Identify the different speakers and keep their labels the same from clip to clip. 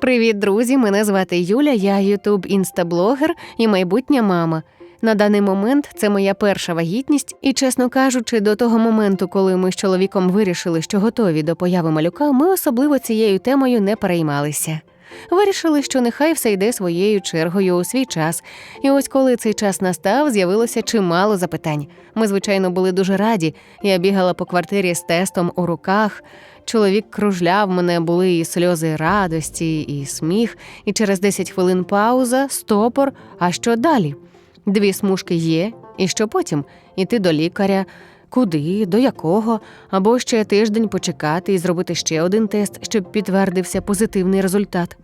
Speaker 1: Привіт, друзі! Мене звати Юля, я ютуб інстаблогер і майбутня мама. На даний момент це моя перша вагітність, і, чесно кажучи, до того моменту, коли ми з чоловіком вирішили, що готові до появи малюка, ми особливо цією темою не переймалися. Вирішили, що нехай все йде своєю чергою у свій час. І ось коли цей час настав, з'явилося чимало запитань. Ми, звичайно, були дуже раді. Я бігала по квартирі з тестом у руках. Чоловік кружляв мене, були і сльози радості, і сміх, і через 10 хвилин пауза, стопор. А що далі? Дві смужки є, і що потім? Іти до лікаря. Куди, до якого, або ще тиждень почекати і зробити ще один тест, щоб підтвердився позитивний результат.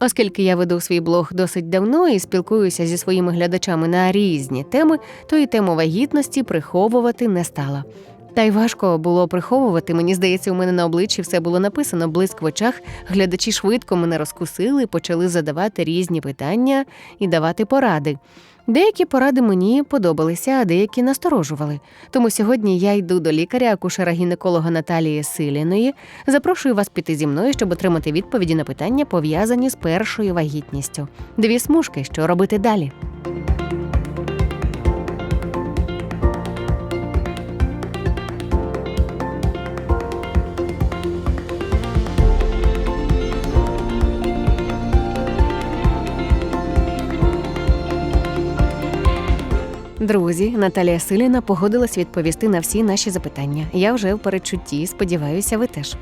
Speaker 1: Оскільки я веду свій блог досить давно і спілкуюся зі своїми глядачами на різні теми, то і тему вагітності приховувати не стала. Та й важко було приховувати. Мені здається, у мене на обличчі все було написано блиск в очах. Глядачі швидко мене розкусили, почали задавати різні питання і давати поради. Деякі поради мені подобалися, а деякі насторожували. Тому сьогодні я йду до лікаря, акушера-гінеколога Наталії Силіної. Запрошую вас піти зі мною, щоб отримати відповіді на питання, пов'язані з першою вагітністю. Дві смужки, що робити далі. Друзі, Наталія Силіна погодилась відповісти на всі наші запитання. Я вже в передчутті, сподіваюся, ви теж.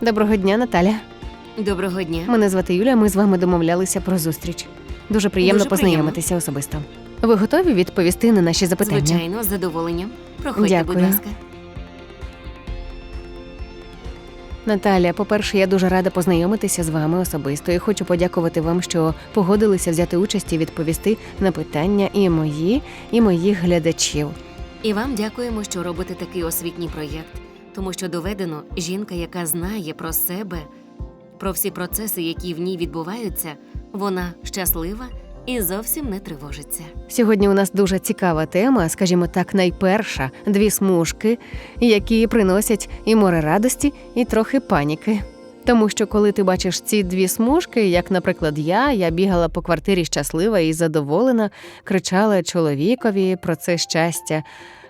Speaker 1: Доброго дня, Наталя.
Speaker 2: Доброго дня.
Speaker 1: Мене звати Юля. Ми з вами домовлялися про зустріч. Дуже приємно
Speaker 2: Дуже
Speaker 1: познайомитися особисто. Ви готові відповісти на наші запитання?
Speaker 2: Звичайно, з задоволенням. Проходьте,
Speaker 1: Дякую.
Speaker 2: будь ласка.
Speaker 1: Наталя, по-перше, я дуже рада познайомитися з вами особисто і хочу подякувати вам, що погодилися взяти участь і відповісти на питання і мої, і моїх глядачів.
Speaker 2: І вам дякуємо, що робите такий освітній проєкт, тому що доведено, жінка, яка знає про себе, про всі процеси, які в ній відбуваються, вона щаслива і зовсім не тривожиться.
Speaker 1: Сьогодні у нас дуже цікава тема, скажімо так, найперша дві смужки, які приносять і море радості, і трохи паніки. Тому що коли ти бачиш ці дві смужки, як, наприклад, я, я бігала по квартирі щаслива і задоволена, кричала чоловікові про це щастя.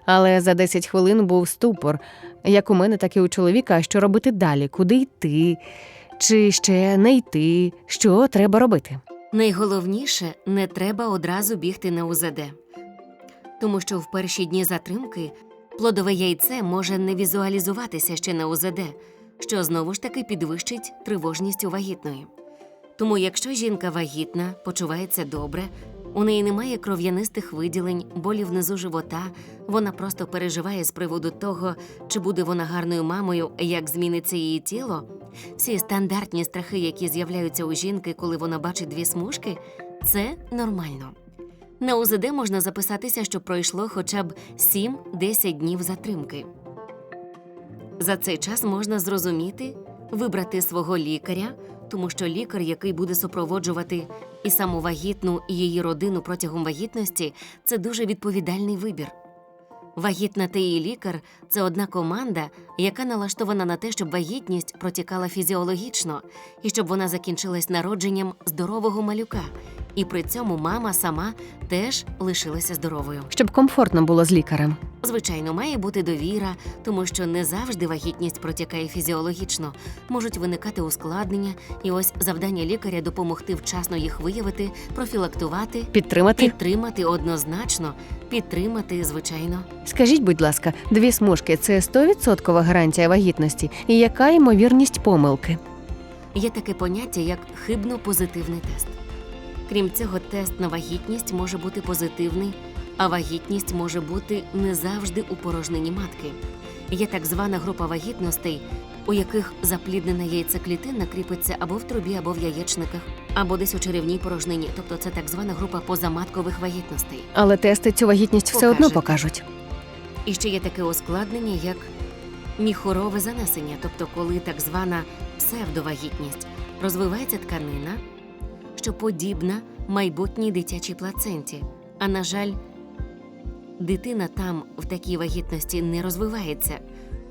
Speaker 1: Але за 10 хвилин був ступор, як у мене, так і у чоловіка. Що робити далі? Куди йти? Чи ще не йти? Що треба робити?
Speaker 2: Найголовніше не треба одразу бігти на УЗД, тому що в перші дні затримки плодове яйце може не візуалізуватися ще на УЗД, що знову ж таки підвищить тривожність у вагітної. Тому, якщо жінка вагітна, почувається добре, у неї немає кров'янистих виділень, болі внизу живота, вона просто переживає з приводу того, чи буде вона гарною мамою, як зміниться її тіло. Всі стандартні страхи, які з'являються у жінки, коли вона бачить дві смужки, це нормально. На УЗД можна записатися, що пройшло хоча б 7-10 днів затримки. За цей час можна зрозуміти, вибрати свого лікаря, тому що лікар, який буде супроводжувати і саму вагітну, і її родину протягом вагітності, це дуже відповідальний вибір. Вагітна та її лікар це одна команда, яка налаштована на те, щоб вагітність протікала фізіологічно і щоб вона закінчилась народженням здорового малюка. І при цьому мама сама теж лишилася здоровою.
Speaker 1: Щоб комфортно було з лікарем.
Speaker 2: Звичайно, має бути довіра, тому що не завжди вагітність протікає фізіологічно, можуть виникати ускладнення, і ось завдання лікаря допомогти вчасно їх виявити, профілактувати,
Speaker 1: Підтримати.
Speaker 2: підтримати однозначно, підтримати, звичайно.
Speaker 1: Скажіть, будь ласка, дві смужки це 100% гарантія вагітності, і яка ймовірність помилки?
Speaker 2: Є таке поняття як хибно-позитивний тест. Крім цього, тест на вагітність може бути позитивний, а вагітність може бути не завжди у порожнині матки. Є так звана група вагітностей, у яких запліднена яйцеклітина кріпиться або в трубі, або в яєчниках, або десь у черевній порожнині. Тобто це так звана група позаматкових вагітностей.
Speaker 1: Але тести цю вагітність все одно покажуть.
Speaker 2: І ще є таке ускладнення, як міхорове занесення, тобто коли так звана псевдовагітність розвивається тканина, що подібна майбутній дитячій плаценті. А на жаль, дитина там в такій вагітності не розвивається,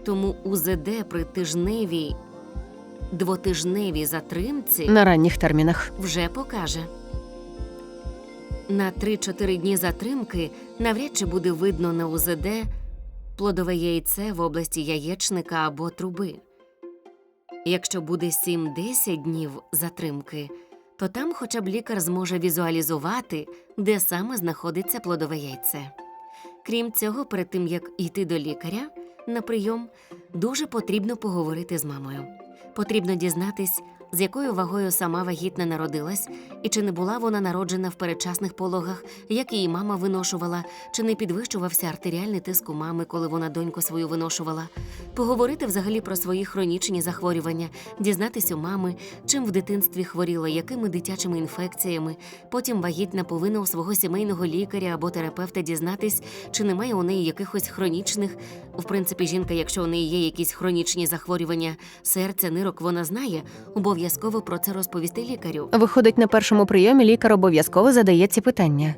Speaker 2: тому УЗД при тижневій двотижневій затримці
Speaker 1: На ранніх термінах.
Speaker 2: вже покаже. На 3-4 дні затримки навряд чи буде видно на УЗД плодове яйце в області яєчника або труби. Якщо буде 7-10 днів затримки, то там хоча б лікар зможе візуалізувати, де саме знаходиться плодове яйце. Крім цього, перед тим як йти до лікаря на прийом, дуже потрібно поговорити з мамою. Потрібно дізнатись, з якою вагою сама вагітна народилась, і чи не була вона народжена в передчасних пологах, як її мама виношувала, чи не підвищувався артеріальний тиск у мами, коли вона доньку свою виношувала, поговорити взагалі про свої хронічні захворювання, дізнатись у мами, чим в дитинстві хворіла, якими дитячими інфекціями. Потім вагітна повинна у свого сімейного лікаря або терапевта дізнатись, чи немає у неї якихось хронічних. В принципі, жінка, якщо у неї є якісь хронічні захворювання серця, нирок, вона знає, обов'язково про це розповісти лікарю.
Speaker 1: Виходить, на першому прийомі лікар обов'язково задає ці питання.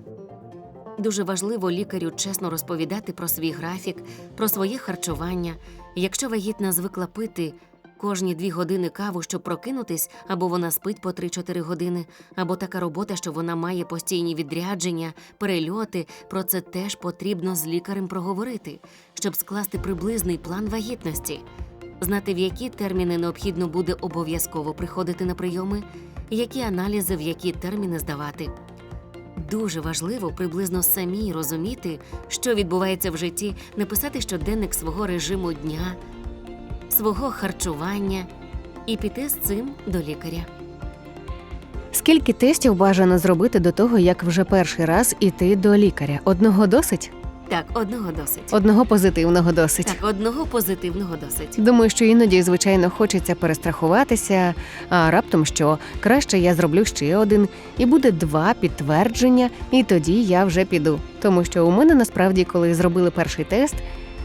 Speaker 2: Дуже важливо лікарю чесно розповідати про свій графік, про своє харчування. Якщо вагітна звикла пити кожні дві години каву, щоб прокинутись, або вона спить по 3-4 години, або така робота, що вона має постійні відрядження, перельоти, про це теж потрібно з лікарем проговорити, щоб скласти приблизний план вагітності, знати, в які терміни необхідно буде обов'язково приходити на прийоми, які аналізи в які терміни здавати. Дуже важливо приблизно самій розуміти, що відбувається в житті, не писати щоденник свого режиму дня, свого харчування і піти з цим до лікаря.
Speaker 1: Скільки тестів бажано зробити до того, як вже перший раз іти до лікаря? Одного досить?
Speaker 2: Так, одного досить.
Speaker 1: Одного позитивного досить.
Speaker 2: Так, одного позитивного досить.
Speaker 1: Думаю, що іноді, звичайно, хочеться перестрахуватися, а раптом що краще я зроблю ще один, і буде два підтвердження, і тоді я вже піду. Тому що у мене насправді, коли зробили перший тест,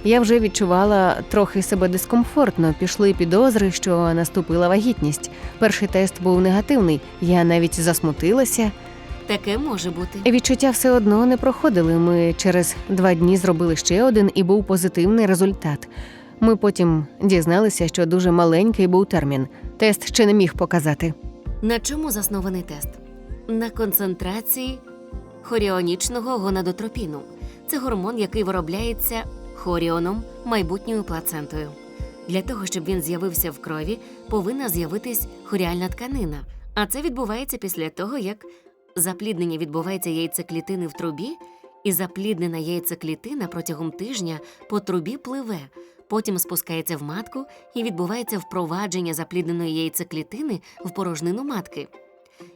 Speaker 1: я вже відчувала трохи себе дискомфортно. Пішли підозри, що наступила вагітність. Перший тест був негативний. Я навіть засмутилася.
Speaker 2: Таке може бути.
Speaker 1: Відчуття все одно не проходили. Ми через два дні зробили ще один і був позитивний результат. Ми потім дізналися, що дуже маленький був термін. Тест ще не міг показати.
Speaker 2: На чому заснований тест? На концентрації хоріонічного гонадотропіну. Це гормон, який виробляється хоріоном, майбутньою плацентою. Для того, щоб він з'явився в крові, повинна з'явитись хоріальна тканина. А це відбувається після того, як запліднення відбувається яйцеклітини в трубі, і запліднена яйцеклітина протягом тижня по трубі пливе, потім спускається в матку і відбувається впровадження заплідненої яйцеклітини в порожнину матки.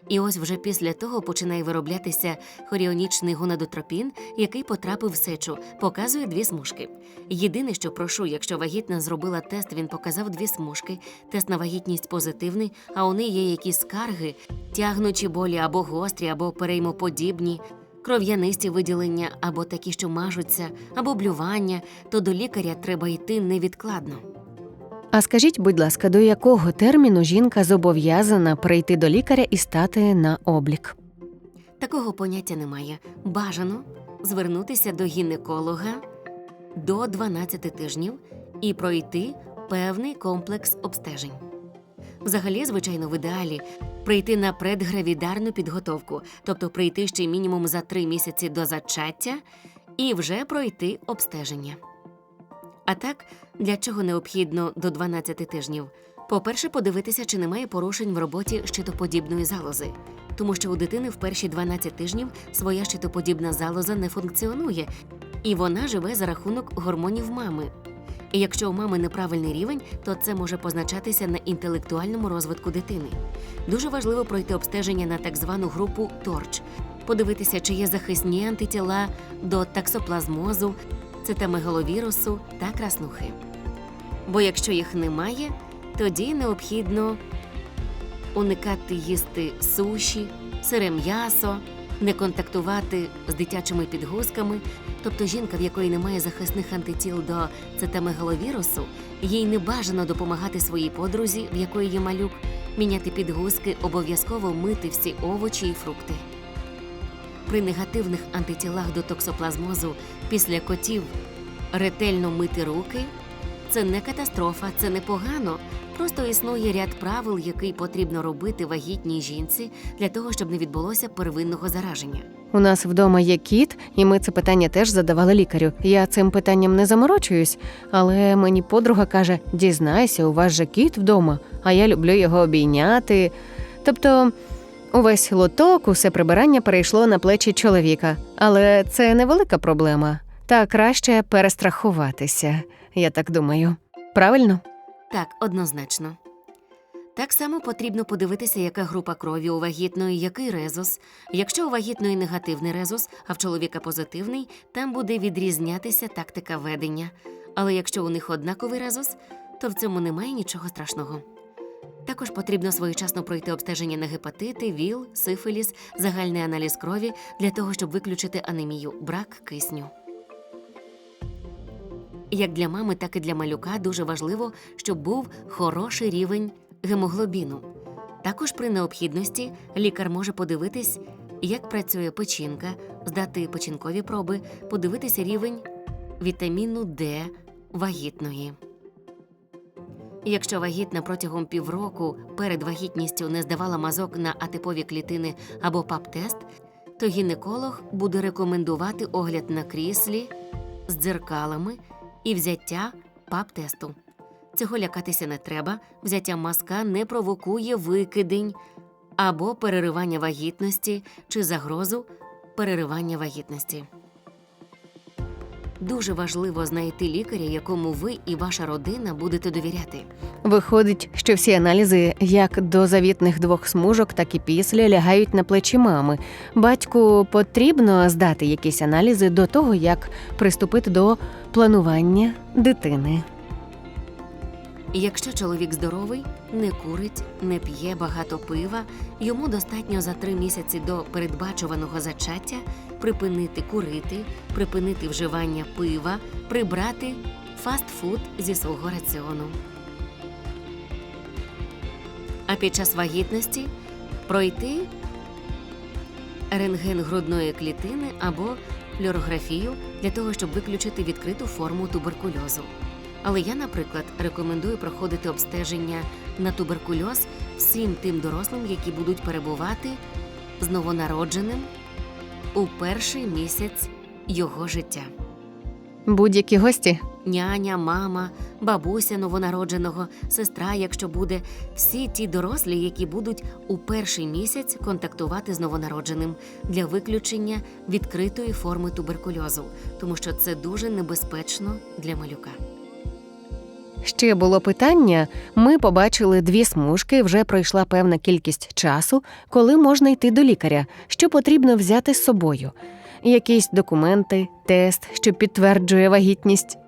Speaker 2: І ось вже після того починає вироблятися хоріонічний гонадотропін, який потрапив в сечу, показує дві смужки. Єдине, що прошу, якщо вагітна зробила тест, він показав дві смужки. Тест на вагітність позитивний, а у неї є якісь скарги, тягнучі болі або гострі, або переймоподібні, кров'янисті виділення, або такі, що мажуться, або блювання, то до лікаря треба йти невідкладно.
Speaker 1: А скажіть, будь ласка, до якого терміну жінка зобов'язана прийти до лікаря і стати на облік?
Speaker 2: Такого поняття немає. Бажано звернутися до гінеколога до 12 тижнів і пройти певний комплекс обстежень. Взагалі, звичайно, в ідеалі прийти на предгравідарну підготовку, тобто прийти ще мінімум за 3 місяці до зачаття і вже пройти обстеження. А так, для чого необхідно до 12 тижнів? По-перше, подивитися, чи немає порушень в роботі щитоподібної залози, тому що у дитини в перші 12 тижнів своя щитоподібна залоза не функціонує, і вона живе за рахунок гормонів мами. І якщо у мами неправильний рівень, то це може позначатися на інтелектуальному розвитку дитини. Дуже важливо пройти обстеження на так звану групу ТОРЧ, подивитися, чи є захисні антитіла до таксоплазмозу, цитамегаловірусу та краснухи. Бо якщо їх немає, тоді необхідно уникати їсти суші, сире м'ясо, не контактувати з дитячими підгузками. Тобто жінка, в якої немає захисних антитіл до цитамегаловірусу, їй не бажано допомагати своїй подрузі, в якої є малюк, міняти підгузки, обов'язково мити всі овочі і фрукти. При негативних антитілах до токсоплазмозу після котів ретельно мити руки Це не катастрофа, це не погано. Просто існує ряд правил, який потрібно робити вагітній жінці для того, щоб не відбулося первинного зараження.
Speaker 1: У нас вдома є кіт, і ми це питання теж задавали лікарю. Я цим питанням не заморочуюсь, але мені подруга каже: дізнайся, у вас же кіт вдома, а я люблю його обійняти. Тобто. Увесь лоток, усе прибирання перейшло на плечі чоловіка, але це невелика проблема. Та краще перестрахуватися, я так думаю. Правильно?
Speaker 2: Так, однозначно. Так само потрібно подивитися, яка група крові у вагітної, який резус. Якщо у вагітної негативний резус, а в чоловіка позитивний, там буде відрізнятися тактика ведення. Але якщо у них однаковий резус, то в цьому немає нічого страшного. Також потрібно своєчасно пройти обстеження на гепатити, ВІЛ, сифіліс, загальний аналіз крові для того, щоб виключити анемію, брак кисню. Як для мами, так і для малюка дуже важливо, щоб був хороший рівень гемоглобіну. Також при необхідності лікар може подивитись, як працює печінка, здати печінкові проби, подивитися рівень вітаміну Д вагітної. Якщо вагітна протягом півроку перед вагітністю не здавала мазок на атипові клітини або ПАП-тест, то гінеколог буде рекомендувати огляд на кріслі з дзеркалами і взяття ПАП-тесту. Цього лякатися не треба, взяття мазка не провокує викидень або переривання вагітності чи загрозу переривання вагітності. Дуже важливо знайти лікаря, якому ви і ваша родина будете довіряти.
Speaker 1: Виходить, що всі аналізи, як до завітних двох смужок, так і після, лягають на плечі мами. Батьку потрібно здати якісь аналізи до того, як приступити до планування дитини.
Speaker 2: Якщо чоловік здоровий, не курить, не п'є багато пива, йому достатньо за три місяці до передбачуваного зачаття припинити курити, припинити вживання пива, прибрати фастфуд зі свого раціону. А під час вагітності пройти рентген грудної клітини або флюорографію для того, щоб виключити відкриту форму туберкульозу. Але я, наприклад, рекомендую проходити обстеження на туберкульоз всім тим дорослим, які будуть перебувати з новонародженим у перший місяць його життя.
Speaker 1: Будь-які гості
Speaker 2: Няня, мама, бабуся новонародженого, сестра, якщо буде, всі ті дорослі, які будуть у перший місяць контактувати з новонародженим для виключення відкритої форми туберкульозу, тому що це дуже небезпечно для малюка.
Speaker 1: Ще було питання. Ми побачили дві смужки, вже пройшла певна кількість часу, коли можна йти до лікаря, що потрібно взяти з собою. Якісь документи, тест, що підтверджує вагітність.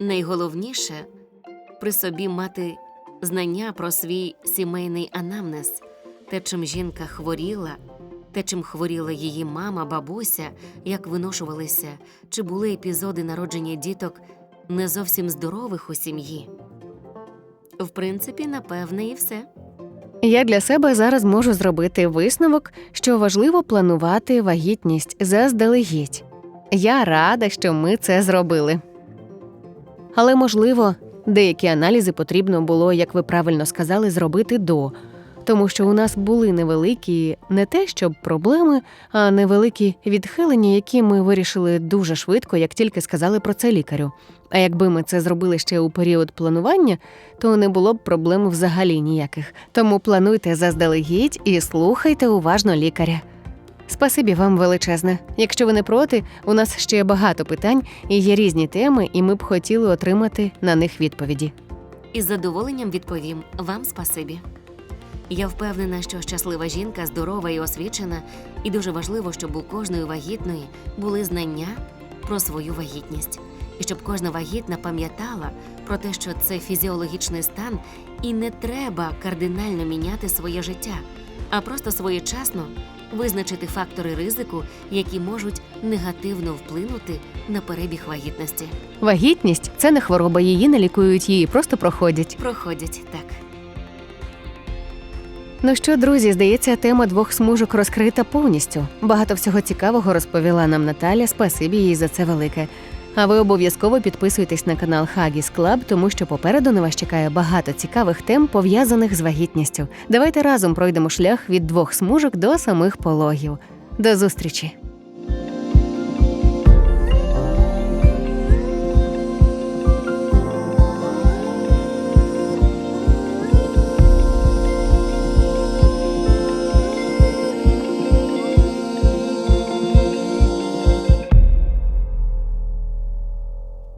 Speaker 2: Найголовніше при собі мати знання про свій сімейний анамнез, те, чим жінка хворіла, те, чим хворіла її мама, бабуся, як виношувалися, чи були епізоди народження діток не зовсім здорових у сім'ї. В принципі, напевне, і все.
Speaker 1: Я для себе зараз можу зробити висновок, що важливо планувати вагітність заздалегідь. Я рада, що ми це зробили. Але, можливо, деякі аналізи потрібно було, як ви правильно сказали, зробити до, тому що у нас були невеликі не те, щоб проблеми, а невеликі відхилення, які ми вирішили дуже швидко, як тільки сказали про це лікарю. А якби ми це зробили ще у період планування, то не було б проблем взагалі ніяких. Тому плануйте заздалегідь і слухайте уважно лікаря. Спасибі вам величезне. Якщо ви не проти, у нас ще багато питань і є різні теми, і ми б хотіли отримати на них відповіді.
Speaker 2: Із задоволенням відповім вам спасибі. Я впевнена, що щаслива жінка здорова і освічена, і дуже важливо, щоб у кожної вагітної були знання про свою вагітність, і щоб кожна вагітна пам'ятала про те, що це фізіологічний стан, і не треба кардинально міняти своє життя, а просто своєчасно визначити фактори ризику, які можуть негативно вплинути на перебіг вагітності.
Speaker 1: Вагітність це не хвороба, її не лікують, її просто проходять.
Speaker 2: Проходять так.
Speaker 1: Ну що, друзі, здається, тема двох смужок розкрита повністю. Багато всього цікавого розповіла нам Наталя. Спасибі їй за це велике. А ви обов'язково підписуйтесь на канал Huggies Club, тому що попереду на вас чекає багато цікавих тем, пов'язаних з вагітністю. Давайте разом пройдемо шлях від двох смужок до самих пологів. До зустрічі!